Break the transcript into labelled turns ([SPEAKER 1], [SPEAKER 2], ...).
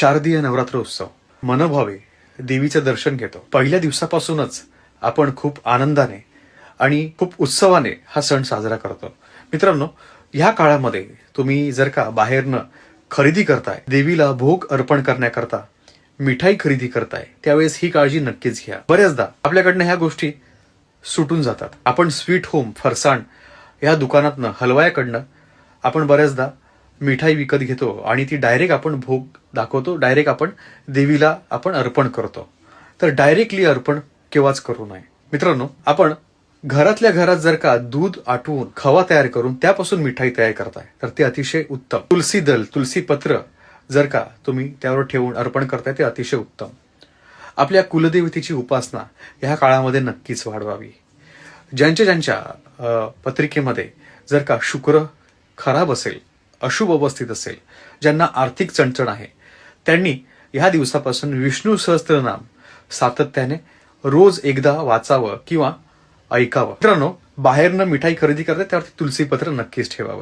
[SPEAKER 1] शारदीय नवरात्र उत्सव मनभावे देवीचं दर्शन घेतो. पहिल्या दिवसापासूनच आपण खूप आनंदाने आणि खूप उत्सवाने हा सण साजरा करतो. मित्रांनो ह्या काळामध्ये तुम्ही जर का बाहेरनं खरेदी करताय देवीला भोग अर्पण करण्याकरता मिठाई खरेदी करताय त्यावेळेस ही काळजी नक्कीच घ्या. बऱ्याचदा आपल्याकडनं ह्या गोष्टी सुटून जातात. आपण स्वीट होम फरसाण या दुकानातनं हलवायाकडनं आपण बऱ्याचदा मिठाई विकत घेतो आणि ती डायरेक्ट आपण भोग दाखवतो डायरेक्ट आपण देवीला आपण अर्पण करतो. तर डायरेक्टली अर्पण केव्हाच करू नये. मित्रांनो आपण घरातल्या घरात जर का दूध आटवून खवा तयार करून त्यापासून मिठाई तयार करताय तर ते अतिशय उत्तम. तुलसी दल तुलसी पत्र जर का तुम्ही त्यावर ठेवून अर्पण करताय ते अतिशय उत्तम. आपल्या कुलदेवतेची उपासना ह्या काळामध्ये नक्कीच वाढवावी. ज्यांच्या ज्यांच्या पत्रिकेमध्ये जर का शुक्र खराब असेल अशुभ अवस्थित असेल ज्यांना आर्थिक चणचण आहे. त्यांनी ह्या दिवसापासून विष्णू सहस्त्रनाम सातत्याने रोज एकदा वाचावं किंवा ऐकावं. मित्रांनो बाहेरनं मिठाई खरेदी करता त्यावरती तुलसीपत्र नक्कीच ठेवावं.